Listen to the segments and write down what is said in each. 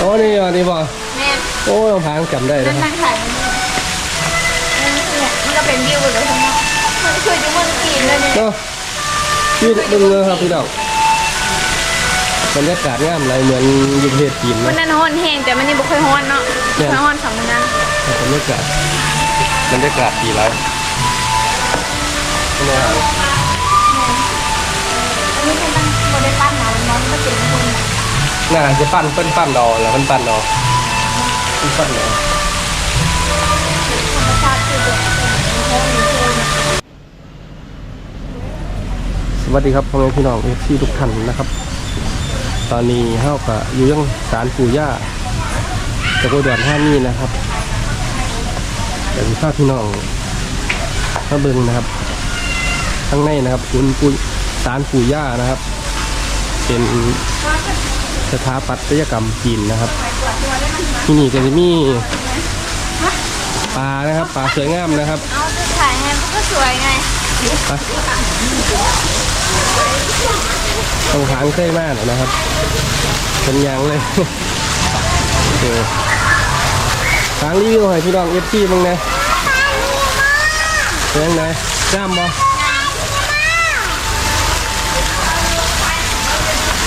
โอ้นี่อะนี่บ่แม่โอ้ยพางจำได้นั่นะนครับนั่งถ่ายมันเนี่ยมันก็เป็นวิวเลยทั้งนั้นมันคืออยู่เมืองจีนเลยเนี่ยเนาะพี่ดึงเลยครับพี่น้องบรรยากาศงามเลยเหมือนอยูประเทศจีนมันนะ นั่นฮ้อนแห้งแต่มันยังบ่ค่อยฮ้อนเนาะเนี่ย ค่อยฮ้อนสองมันนั้นบรรยากาศบรรยากาศดีไรนี่ครับอันนี้เป็นตั้งโมเดลปั้นหนามันน้องก็เป็นคน น่าจะปั้นเปิ้นปั้นดอแล้วมันปั้นดอเปิ้นปั้นดอธรรมชาติคือแบบเป็นโฮมหรือสวัสดีครับพ่อแม่พี่น้องเอฟซีทุกท่านนะครับ ตอนนี้เฮากับอยู่ยังศาลปู่ย่าตะโกดอนห้านี่นะครับแต่ที่ภาพี่น้องมาเบิ่งนะครับข้างในนะครับคุณปู่ศาลปู่ย่านะครับ เป็น สถาปัตยกรรมจีนนะครับที่นี่ก็จะมีปลานะครับปลาสวยงามนะครับเอาจะถ่ายให้มันก็สวยไงไปต้องหางเคยมากนะครับเป็นหยังเลยเออทางรีวิวให้พี่น้องเอฟซีมึงนะเป็นยังไงจ้ามบ่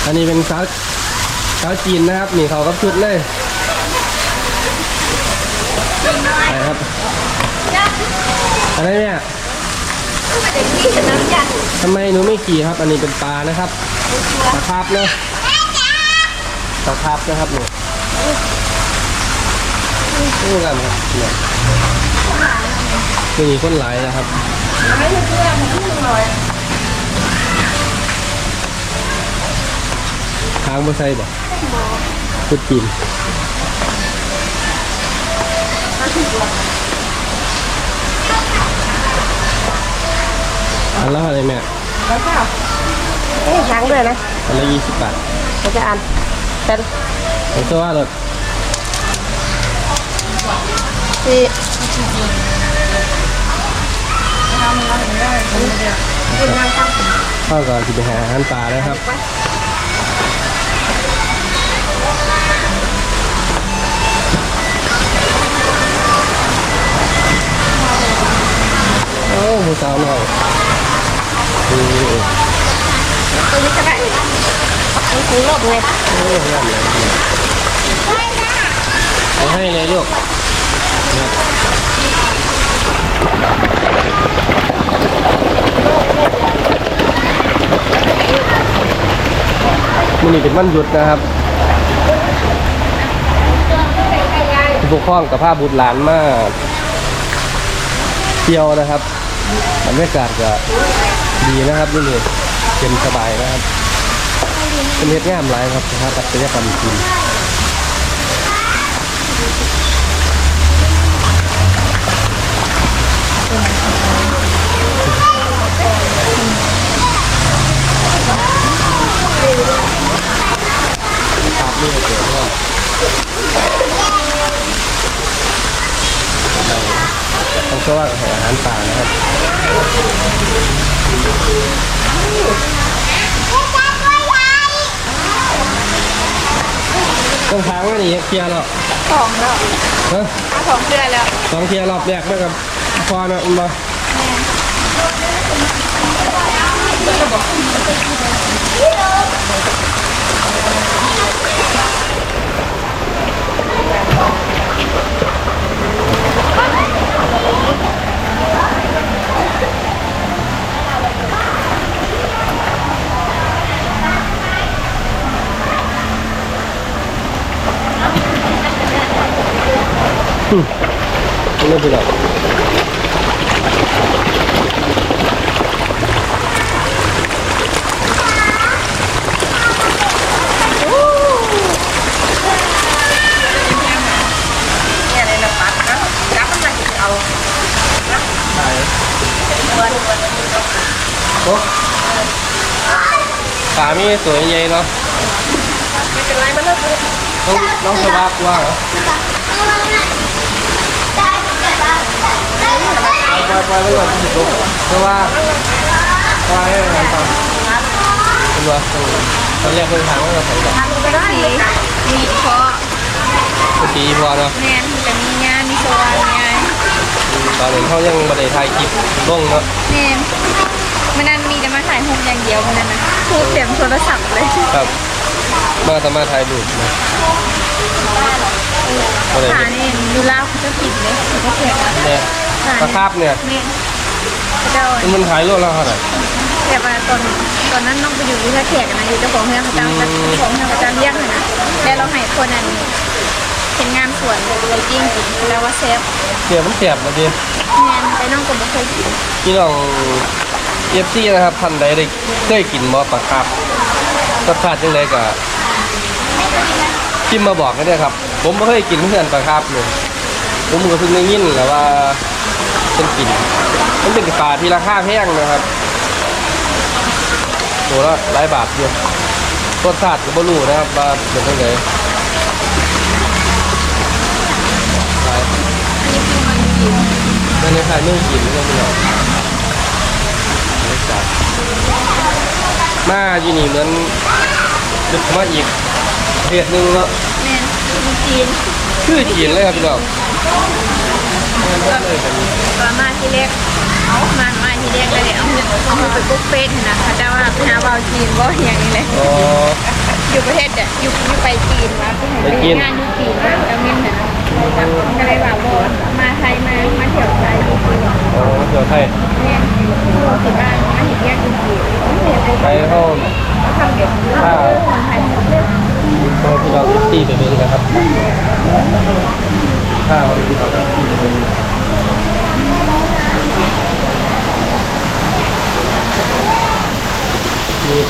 อันนี้เป็นสา วสาวจีนนะครับนี่เขาก็ชุดเลยไปครับอะไรเนี่ยทำไมหนูไม่ขี่ครับ อันนี้เป็นปลานะครับปลาคาร์ฟเนาะปลาคาร์ฟนะครับเนี่ยนี่กันครับเนี่ยมีคนหลายนะครับทางบ่ใส่บ่ ชุดจีนอันละอะไรแม่แล้วก็เอ๊ะช้างด้วยนะอันละยี่สิบบาทเราจะอ่านเป็นผมจะว่าเราที่พ่อก็จะไปหาอาหารป่านะครับ โอ้าผู้สาวหน่อยอือตัวนี้ก็ได้นี่คือโลกไงโอ้งามเลยเอาให้เลยลูกมันนี่เป็นวันหยุดนะครับผู้ปกครองกับภาบุตรหลานมาเที่ยวนะครับ บรรยากาศก็ดีนะครับนี่เลยเป็นสบายนะครับเป็นเฮ็ดงามหลายครับสถาปัตยกรรมจีนครับนี่เกิดว่า ต้องก็ว่าอาหารป่านะครับต้องทางว่านี่เคลียร์แล้วสองแล้วฮะเอาสองเดือนแล้วสองเคลียร์รอบแรกแล้วกับพอนะอุ้มบ่ไม่เป็นไรโอ้ขา มีสวยใหญ่เนาะไม่เป็นไรมันเลิกเลยต้องน้องสบายกว่าเหรอไปไปไปเลยที่สุดเพราะว่าเพราะว่าให้งานตอเป็นว่าตอนแรกเป็นทางว่าเราใส่แบบสีมีเพาะสีพอเนาะแมนแต่มีงานมีโซวามีไงตอนนี้เขายังบ่ได้ถ่ายคลิปลงเนาะแมนมันนั่นมีแต่มาถ่ายรูปอย่างเดียวมันนั่นนะ พูดเต็มโทรศัพท์เลยครับ มาแต่มาถ่ายรูปนะบ่ได้ขาเฮ็ดนี่ดูลาวเขาจะกินเลยเขาก็เขียนว่าเนี่ยปลาคาบเนี่ยแมนเจ้ามันขายโลละเท่าไหร่แต่ว่าตอนตอนนั้นน้องไปอยู่ที่ท่าแขกนะอยู่เจ้าของเฮือนเขาจ้างเจ้าของเฮือนเขาจ้างเลี้ยงเลยนะแล้วเราให้คนนั้นเป็นงานสวนเลยจริงแล้วว่าเซฟเสียมันแสบนะดิแมนแต่น้องก็บ่เคยกินพี่น้อง เอฟซีนะครับท่านใดได้เคยกินบ่ปลาคาบรสชาติจังไดก็ทิมมาบอกกันด้ครับ ผมไม่เคยกินเพื่อนปลาคาบเลยผมก็เพิ่งได้ยินแหละว่าเป็นกินมันเป็นปลาที่ราคาแพงนะครับตัวละหลายบาทอยู่รสชาติก็บ่รู้นะครับว่าเป็นจังไดหลายอันนี้คือมันกินไม่ในขายไม่กินไม่เป็นไร มาอยู่นี่เหมือนดึกมาอีกเพจหนึงแล้วแมนคือจีนชื่อจีนเลยครับพี่น้องแม่นเบิดเลยกันนี้ตอนมาที่เล็กเอามามาที่เล็กแล้วเนี่ยเอาเงินเอาเงินไปบุ๊กเฟสนะเขาจะว่าไปหาเบาจีนบ่อย่างนี้เลยอ๋อ อยู่ประเทศเนี่ยอยู่อยู่ไปจีนมาไปไปจีน งานอยู่จีนมาแล้วมินนะก็เลยว่าบ่มาไทยมามาเที่ยวไทยอยู่จีนอ๋อเดี๋ยวไทยเนี่ยอยู่ที่บ้านมาเห็นแยกอยู่จีน ไปเข้า ทำเด็กเออคนไทยหมดเลย เข้าพี่น้องที่ไปเบิ่งนะครับ ข้าวที่เราที่ไปเบิ่งนี่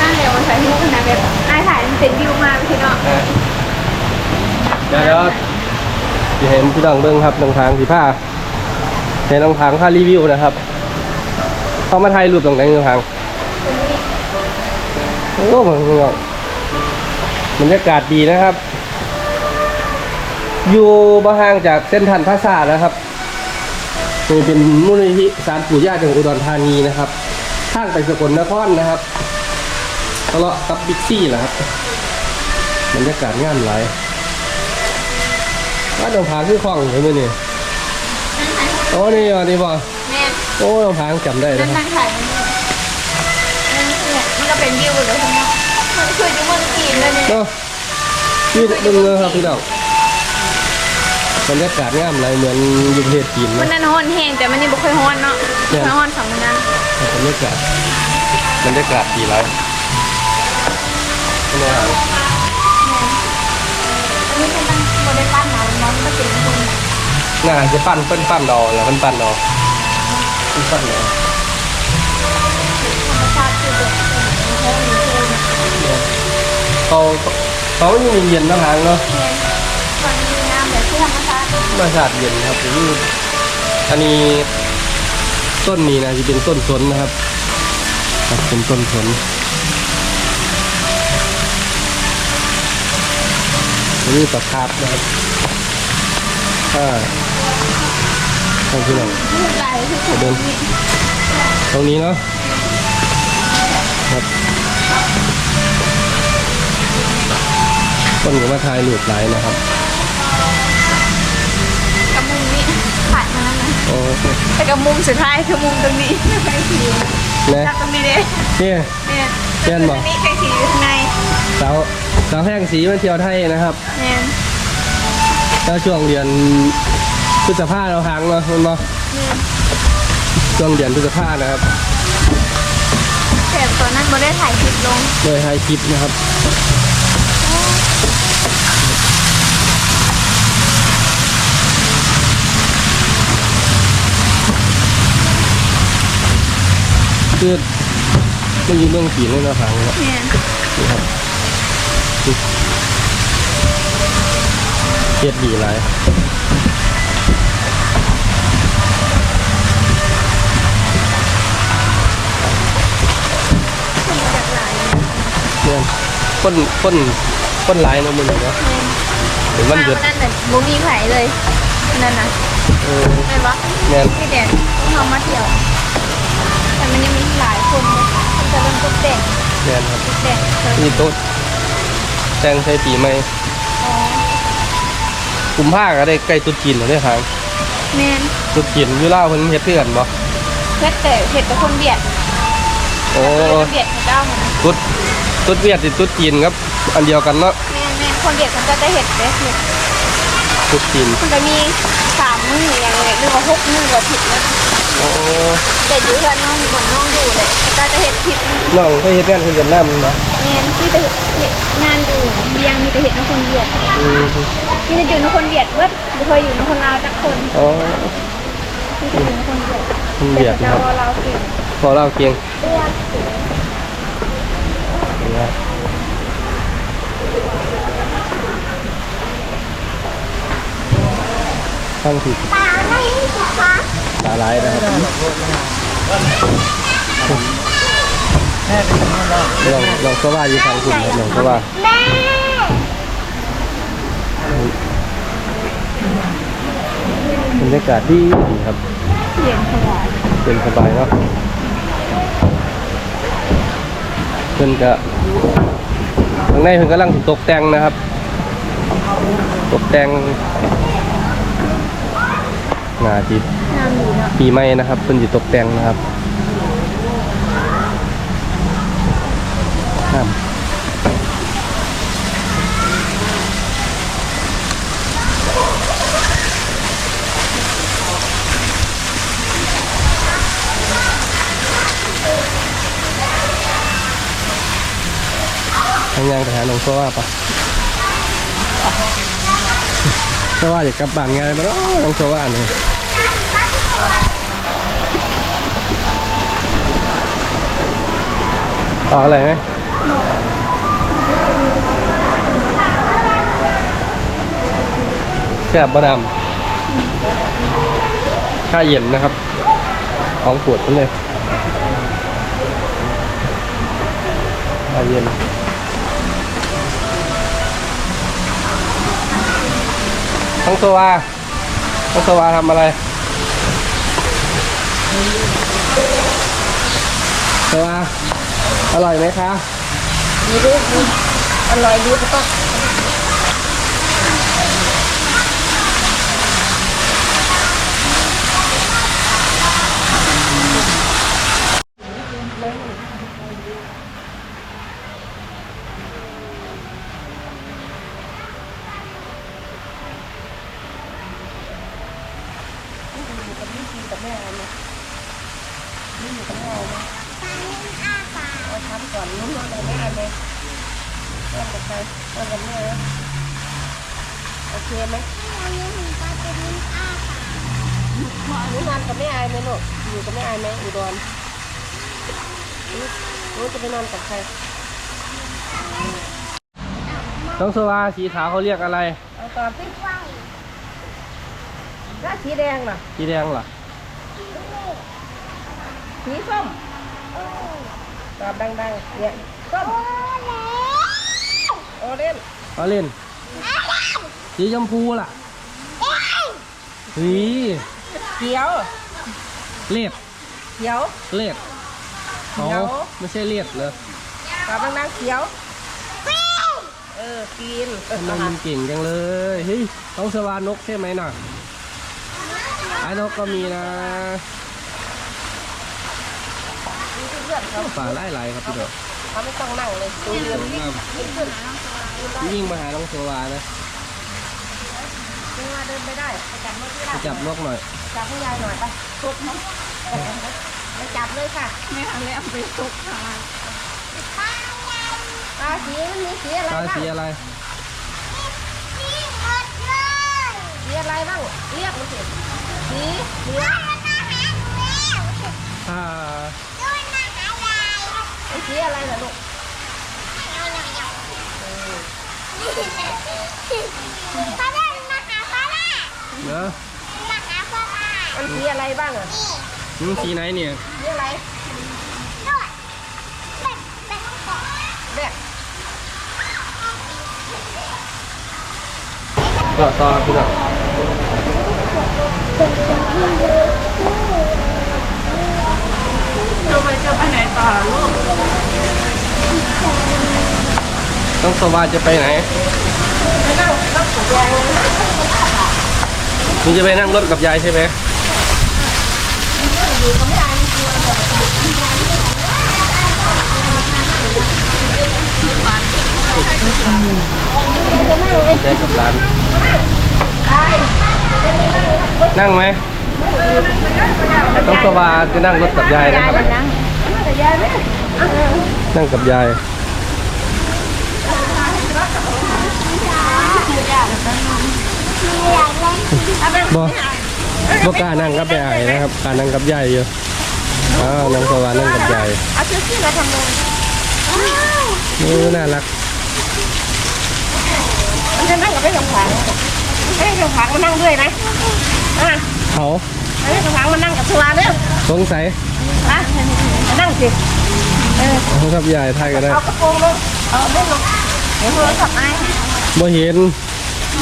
นั่นเลยวันถ่ายรูปนะแบบนายถ่ายมันเป็นวิวมาพี่เนาะเดี๋ยวเดี๋ยวจะเห็นพี่น้องเบิ่งครับน้องทางสีผ้าเห็นน้องทางผ้ารีวิวนะครับเข้ามาถ่ายรูปตรงไหนน้องทางโอ้โหพี่น้องบรรยากาศดีนะครับ อยู่บ่ห่างจากเส้นทันพระศาสตร์นะครับนี่เป็นมูลนิธิสารปู่ย่าจังหวัดอุดรธานีนะครับทางไปสกลนครนะครับทะเลาะกับบิ๊กซี่แหละครับบรรยากาศงามหลายบ้านดงผาคือคลองเห็นไหมนี่โอ้นี่อะนี่บ่แม่โอ้ดงผาจำได้นั่นะนครับนั่งถ่ายมันเนี่ยมันก็เป็นวิวเลยทั้งนั้นมันคืออยู่เมืองจีนเลยเนี่ยเนาะที่ดึงเลยครับพี่น้อง บรรยากาศงามหลายเหมือนอยู่ประเทศจีนมันนะนั่นฮ้อนแห้งแต่มันนี่บ่ค่อยฮ้อนเนาะค่อยฮ้อนสองมันนั้นบรรยากาศบรรยากาศดีหลายนี่ครับอันนี้เป็นตั้งโมเดลปั้นมามันก็เป็นคน น่าจะปั้นเปิ้นปั้นดอกแล้วมันปั้นดอกปั้นปั้นดอกธรรมชาติคือแบบโอ้โหนี่คือเขาเขาอยู่เย็นๆนะทางเนาะ เชาติธรรมาติเย็นครับผมอันนี้ต้นนี้นะจะเป็นต้นสนนะครับครับเป็นต้นสนนนี้ตะคาบนะครับอ่าทางที่เรามีหลายที่ถูกเดินตรงนี้เนาะครับต้นก็มาทายหลุดไหลนะครับ โอ้โหแต่กับมุมสุดท้ายคือมุมตรงนี้ไม่ทีนะจับตรงนี้เด้เนี่ยเนี่ยเทียนเหรอตรงนี้เป็นสีอยู่ข้างในสาวสาวแห้งสีมันเที่ยวไทยนะครับเนี่ยแล้วช่วงเดือนพฤษภาเราค้างเนาะมันบ่เนี่ยช่วงเดือนพฤษภานะครับแต่ตอนนั้นโมได้ถ่ายคลิปลงโดยไทยคลิปนะครับ คือมันอยู่เมืองจีนเลยเนาะค้างเนาะเนี่ยนี่ครับเฮ็ดดีหลายคนจากหลายเนี่ยเนี่ยคนคนคนหลายเนาะมึงเนาะเห็นมันมาเดือดวันนั้นแต่บ่มีไผเลยนั่นน่ะเออเห็นปะแม่นมีแต่เขามาเที่ยว แต่มันยังมีหลายคนเลยมันจะเริ่มตกแต่งแม่นครับตกแต่งเพิ่มนี่โต๊ะแจ้งใช้ปีใหม่อ๋อกุมภาก็ได้ใกล้ตรุ๊จีนแล้วเด้อทางแมนตรุ๊จีนอยู่ลาวเพิ่นเฮ็ดเพื่อนบ่เฮ็ดแต่เฮ็ดแต่คนเบียดโอ้คนเบียดเขาเจ้ามันตรุ๊ดตรุ๊ดเวียดติตรุ๊จีนครับ อันเดียวกันเนาะแม่นแม่นคนเบียดเขาก็จะเฮ็ดเด้เฮ็ดตรุ๊จีนมันจะมีสามมืออย่างเงี้ยหรือว่าหกมือว่าผิดนะ โอ้แต่อยู่กันน้องบนน้องอยู่เลยเขาก็จะเฮ็ดผิดน้องเคยเฮ็ดงานคือกันนำบ่แม่นที่จะเฮ็ดงานอยู่เบียงมีแต่เฮ็ดน้องคนเบียดอืมมีแต่อยู่น้องคนเบียดเบิดบ่เคยอยู่น้องคนลาวจักคนอ๋อมีแต่อยู่น้องคนเบียดคนเบียดแต่นะคเขารับเจ้าเราเก่งพอเล่าเกียงเอื้อนะ ตั้งผิดตาไม่ถูกคะตาลายนะครับลองลองสว่าอยู่ทางคุณครับลองสว่าแม่บรรยากาศดีดีครับเย็นสบายเป็นสบายเนาะเพิ่นก็ข้างในเพิ่นกำลังตกแต่งนะครับ ตกแต่ง งานจิตงามอยู่เนาะปีใหม่นะครับเพิ่นสิตกแต่งนะครับห้ามทางยางทหาหลวงพ่อว่าปะเพราะว่าอยากกลับบ้านไงมาเนาะหลวงพ่อว่าเนี่ย ต่ออะไรไหมแซ่บบะดำข้าเย็นนะครับ ของปวดทั้งเลยข้าเย็นทั้งตัวทั้งตัวทำอะไร ตัวอร่อยไหมคะดีดีดีอร่อยดีป่ะอง เอาทำก่อนนู้นนอนกับแม่เลยนอนกับใครนอนกับแม่นะโอเคไหมหนูนอนกับแม่อายไหมลูกอยู่กับแม่อายไหมอุดรหนูจะไปนอนกับใคร น้องสวาสีขาวเขาเรียกอะไร เอาตอบสิถ้าสีแดงล่ะ สีแดงเหรอ สีส้มตอบดังๆเนี่ยส้มโอเล่นเอาเล่น สีชมพูล่ะสีเขียวเล็ดเขียวเล็ดเขาเขียว ไม่ใช่เล็ดเลยตอบดังๆเขียว เออกินเออทำไมมันเก่งจังเลยเฮ้ยน้องสวานกใช่ไหมน่ะไอ้นกก็มีนะเพื่อนเขาป่าไล่ไล่ครับพี่ดอกเขาไม่ต้องนั่งเลยดูเรียนขึ้นขึ้นวิ่งมาหาน้องสวานะเดินมาเดินไปได้ไปจับมือที่ไปได้จับนกหน่อยจับให้ยายหน่อยไปทุบมั้งไปจับเลยค่ะไม่เอาแล้วไปทุกทา งตาสีมันมีสีอะไรตาบ้างสีอะไร สีอะไรบ้างเรียกมาสิสีเหลืองอ่าไอ้สีอะไรล่ะลูกเนอะมันสีอะไรบ้างอะอืมสีไหนเนี่ย สีอะไรแบก ก็ต่อพี่ดอกเราไปจะไปไหนต่อลูกน้องสวาจะไปไหนไปนั่งนั่งสีแดงเลยนี่จะไปนั่งรถกับยายใช่ไหมยาย กับร้าน นั่งไหมต้องสวาจะนั่งรถกับยายนะครับ นั่งนั่งกับยายบ่บ่กล้านั่งกับยายนะครับกล้านั่งกับยายอยู่อ้าวนั่งสวานั่งกับยายเอาชื่อที่เราทำเลยนี่น่ารัก จะนั่งกับไอ้สองขางไอ้สองขางมันนั่งด้วยไหมอะเขาไอ้สองขางมันนั่งกับทัวร์เนี่ยสงสัยอะนั่งสิเออเอากับยายทายก็ได้เอากระโปรงลงเอาเล่นลงเดี๋ยวโทรศัพท์ไอ้บ่เห็น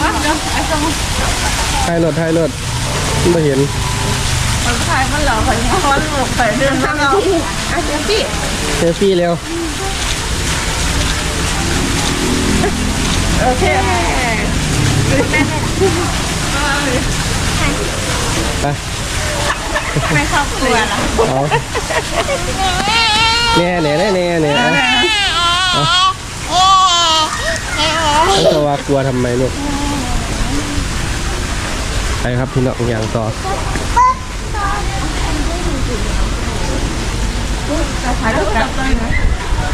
วัดเดี๋ยวไอ้ตรงทายรถทายรถบ่เห็นมันถ่ายมันเหล่อคนนี้มันหลบใส่เดินข้างเราอะเดี๋ยวพี่เซลฟี่เร็ว โอเคไปไม่ครอบครัวเหรอเอาแน่แน่แน่แน่แน่เอาเอาสวากลัวทำไมลูกไปครับพี่น้องอย่างต่อ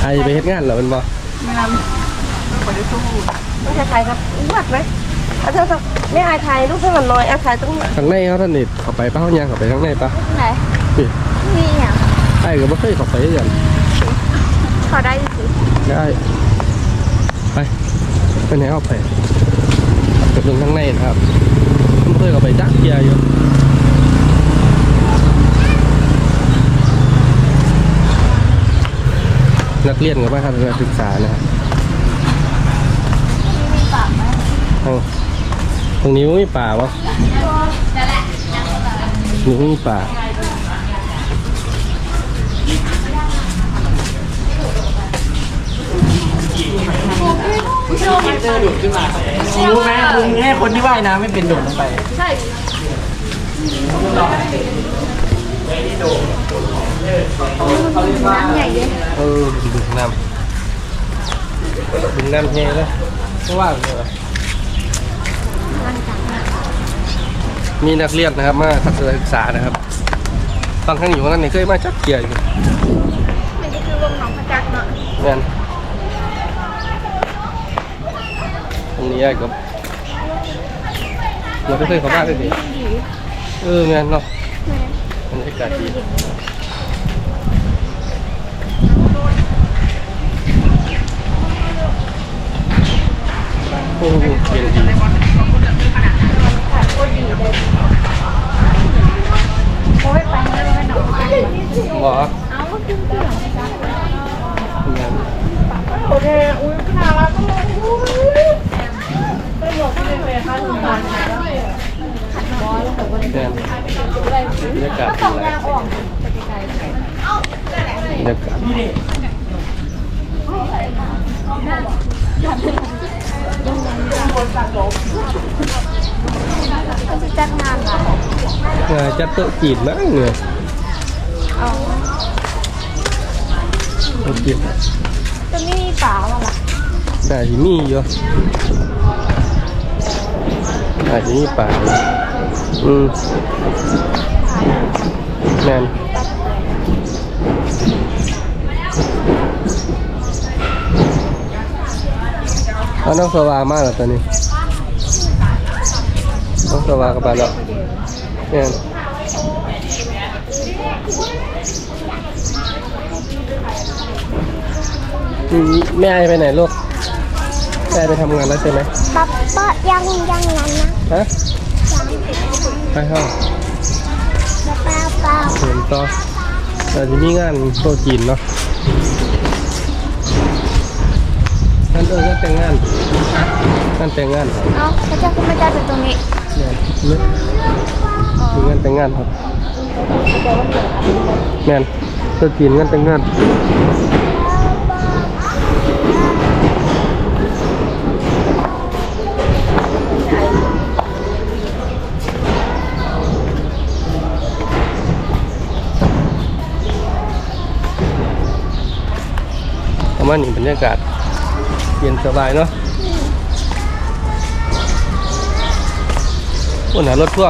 ไอไปเฮ็ดงานเหรอเป็นบ่ ไม่ใช่ถ่ายครับวัดไหมเอาเธอไม่อายถ่ายรูปให้มันน้อยอาถ่ายตรงนี้ข้างในเขาท่านนี่เข้าไปป้าเขายางเข้าไปข้างในปะไหนนี่นี่อะไอ้ก็บ่เคยเข้าไปอย่างขอได้สิได้ไปไปไหนเอาไปไปเบิ่งข้างในนะครับบ่เคยเข้าไปจักเกียร์อยู่นักเรียนกับว่าทัศนศึกษานะครับ มีปากไหม เอาตรงนี้ไม่มีป่าวะนั่นแหละนี่ไม่มีป่ารู้ไหมลุงให้คนที่ว่ายน้ำไม่เป็นโดดลงไป ใช่น้ำใหญ่เยอะเออดึงน้ำดึงน้ำแห้งเลยไม่ว่าเลยว่ะ มีนักเรียนนะครับ มาทัศนศึกษานะครับฟังข้างอยู่ข้างนั้นนี่เคยมาจับเกียร์อยู่มันก็คือวงหนองพระจักรเนาะงั้นตรงนี้ไอ้กับเราไม่เคยเข้ามาเลยดิเออแม่นเนาะบรรยากาศดีโอ้โหเย็นดี โอ้ยไปแล้วไปหนองพระจักร หรอ เอาก็คือคือหนองพระจักร งั้น โอเคอุ้ยพี่นารักก็เลยอุ้ยไม่บอกพี่เลยค่ะหนูนอน แม่นบรรยากาศดีหลายบรรยากาศ ก็จะจัดงานเหรอ เออ จัดโต๊ะจีนมั้งเนี่ยเอาโต๊ะจีนจะไม่มีป่าวะล่ะน่าจะมีอยู่น่าจะมีป่าอยู่อืมแม่นเอาน้องสวามากแล้วตอนนี้น้องสวากลับไปแล้วแม่น อืมแม่ไอไปไหนลูกแม่ไปทำงานแล้วใช่ไหมป๊าป๊ายังยังนั้นนะฮะไปห้องป๊าป๊าเห็นต่อแต่จะมีงานโต๊ะจีนเนาะงานเอองานแต่งงานงานแต่งงานครับเอาพระเจ้าคุณพระเจ้าจากตรงนี้งานเลิกมีงานแต่งงานครับงานโต๊ะจีนงานแต่งงาน มานี่บรรยากาศเย็นสบายเนาะโอ้หนารถทั่ว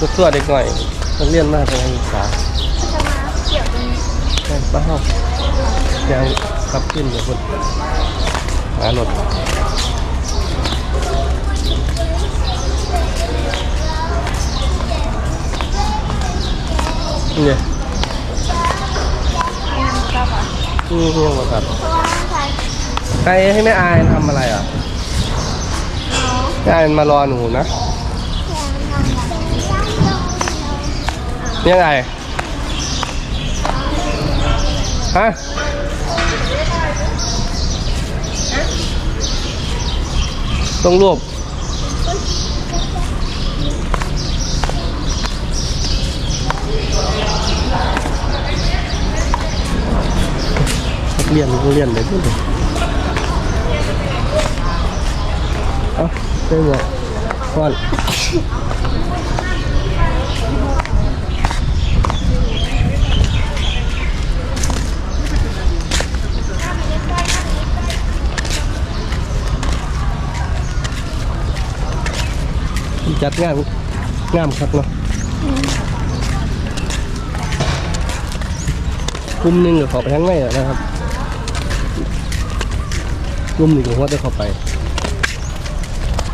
รถทั่วเด็กหน่อยนักเรียนมาทางการศึกษาวตรงนี้ใช่ป้าเฮายังขับขึ้นอยู่คนหารถเนี่ย แบบนี่เรื่องมาครับใครให้แม่อายทำอะไรอะแม่อายมารอหนูนะยังไงฮะต้องรวบ เรียนเรียนเลยพูดเลยเอาใส่หมวกก่อนจัดงานงามครับเนาะกลุ่มหนึ่งก็เขอไปทั้งในอะนะครับ กลุ่มหนึ่งก็ว่าจะเข้าไป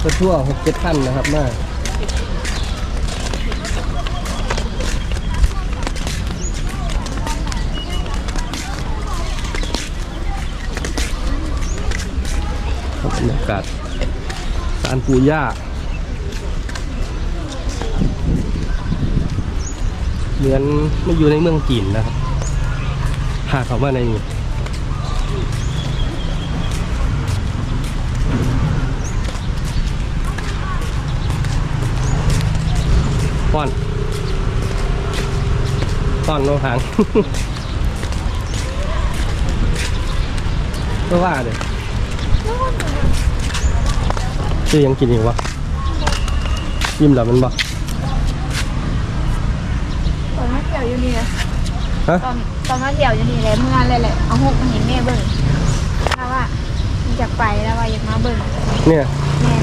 ก็ทั่วหกเจ็ดพันนะครับมาครับรรยากาศสารปูย่าเหมือนไม่อยู่ในเมืองจีนนะครับพาเขามาในนี้ ป้อนป้อนโลหางก็ว่าเดี๋ยวชื่อยังกินอยู่วะยิ้มแล้วมันบ่ตอนมาเที่ยวอยู่นี่นะฮะตอนตอนมาเที่ยวอยู่นี่แหละเมื่อเลยแหละเอาหกมาเห็นแม่เบิ่งแล้วว่าอยากไปแล้วว่าอยากมาเบิ่งเนี่ยแม่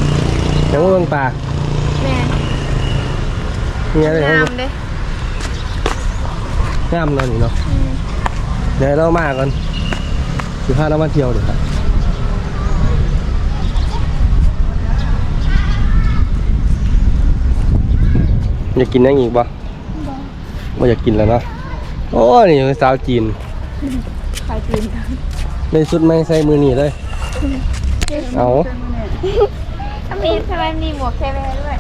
ยังว่าเบิ่งปลาแม่ เนี่ยอะไรงามเด้งามเนาะนี่เนาะเดี๋ยวเรามาก่อนสิพาเรามาเที่ยวเดี๋ยวครับอยากกินนั่งอีกบ่ไม่อยากกินแล้วเนาะโอ้นี่เป็นสาวจีนใครจีนในสุดไม่ใส่มือนี่เลยเอาถ้ามีทำไมมีหมวกแค่แม่ด้วย